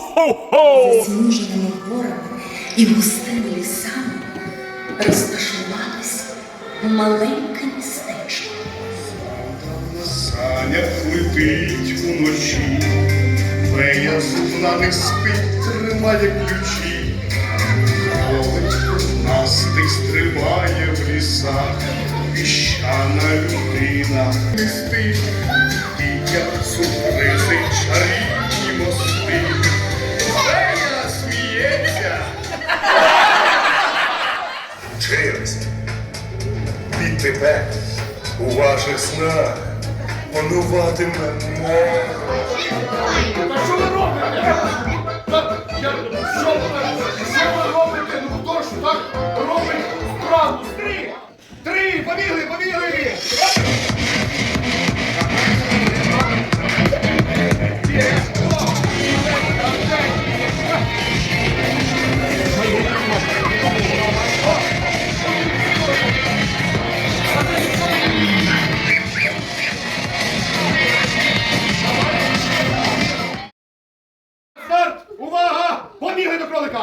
Ho-ho-ho! засніженими горами і густими лісами розташувалось маленьке містечко. На санях летить уночі, фея сумна не спить, тримає ключі. Кролик настик стрибає в лісах, піщана людина не спить, і як сюрпризи Відтепер у ваших снах пануватиме море.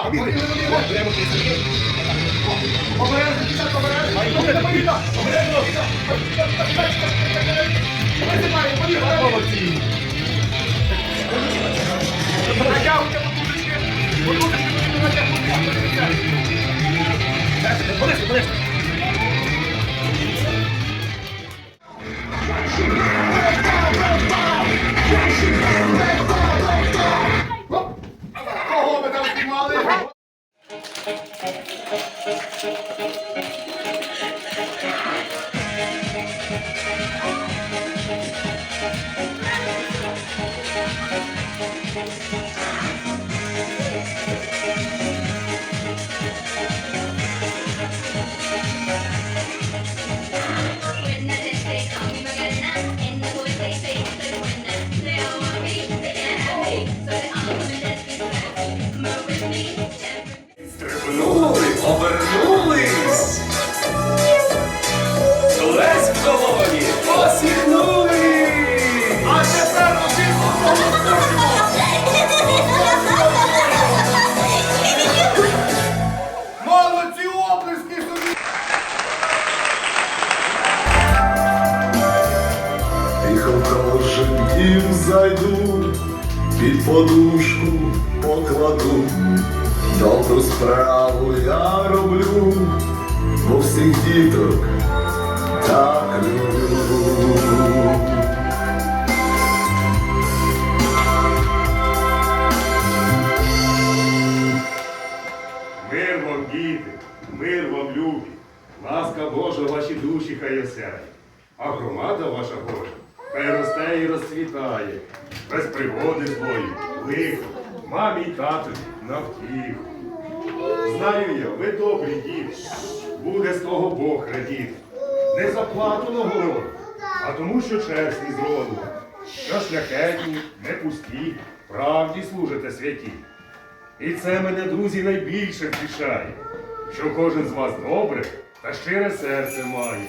Побігли до Кожен дім зайду, під подушку покладу. Добру справу я роблю, бо всіх діток так люблю. Мир вам, діти, мир вам, любі, ласка Божа ваші душі хай осяє, а громада ваша Божа розцвітає, без пригоди злої, лихо, мамі й татові на втіху. Знаю я, ви добрі діти, буде з того Бог радіти. Не за плату на голову, а тому, що чесні з роду, що шляхетні, не пусті, правді служите святі. І це мене, друзі, найбільше втішає, що кожен з вас добре та щире серце має.